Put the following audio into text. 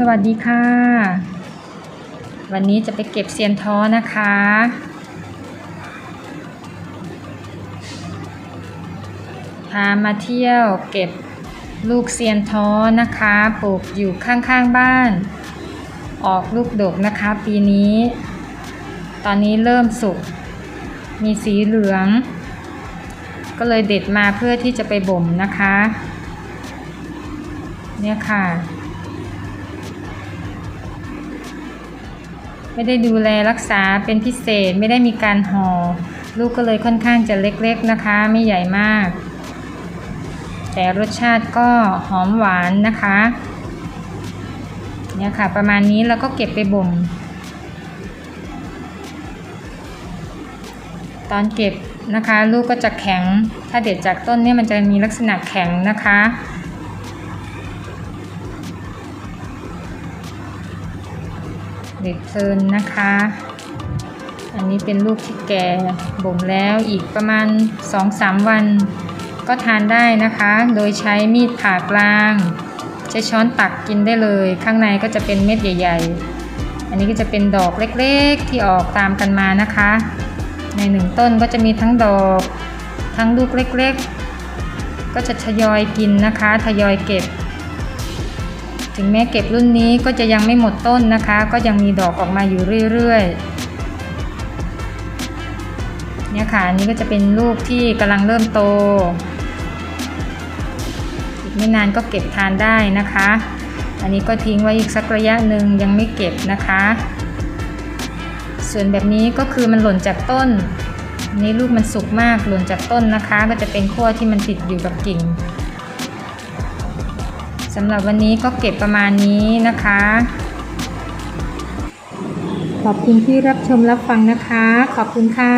สวัสดีค่ะ วันนี้จะไปเก็บเซียนท้อนะคะ พามาเที่ยวเก็บลูกเซียนท้อนะคะ ปลูกอยู่ข้างๆบ้าน ออกลูกดกนะคะปีนี้ ตอนนี้เริ่มสุก มีสีเหลือง ก็เลยเด็ดมาเพื่อที่จะไปบ่มนะคะ เนี่ยค่ะ ไม่ได้ดูแลรักษาเป็นพิเศษไม่ได้มีการห่อลูกก็เลยค่อนข้างจะเล็กๆนะคะ ไม่ใหญ่มาก แต่รสชาติก็หอมหวานนะคะเนี่ยค่ะประมาณนี้แล้วก็เก็บไปบ่ม ตอนเก็บนะคะ ลูกก็จะแข็ง ถ้าเด็ดจากต้นเนี่ยมันจะมีลักษณะแข็งนะคะ เด็ดเพลินนะคะ อันนี้เป็นลูกที่แก่บ่มแล้วอีกประมาณ 2-3 วัน ก็ทานได้นะคะ โดยใช้มีดผ่ากลาง ใช้ช้อนตักกินได้เลย ข้างในก็จะเป็นเม็ดใหญ่ ๆ อันนี้ก็จะเป็นดอกเล็กๆที่ออกตามกันมานะคะ ในหนึ่งต้นก็จะมีทั้งดอก ทั้งลูกเล็กๆ ก็จะทยอยกินนะคะ ทยอยเก็บ ถึงแม้เก็บรุ่นนี้ก็จะยังไม่หมดต้นนะคะ ก็ยังมีดอกออกมาอยู่เรื่อยๆ เนี่ยค่ะอันนี้ก็จะเป็นลูกที่กำลังเริ่มโต อีกไม่นานก็เก็บทานได้นะคะ อันนี้ก็ทิ้งไว้อีกสักระยะหนึ่งยังไม่เก็บนะคะ ส่วนแบบนี้ก็คือมันหล่นจากต้นนี่ลูกมันสุกมากหล่นจากต้นนะคะ ก็จะเป็นขั้วที่มันติดอยู่กับกิ่ง สำหรับวันนี้ก็เก็บประมาณนี้นะคะ ขอบคุณที่รับชมรับฟังนะคะ ขอบคุณค่ะ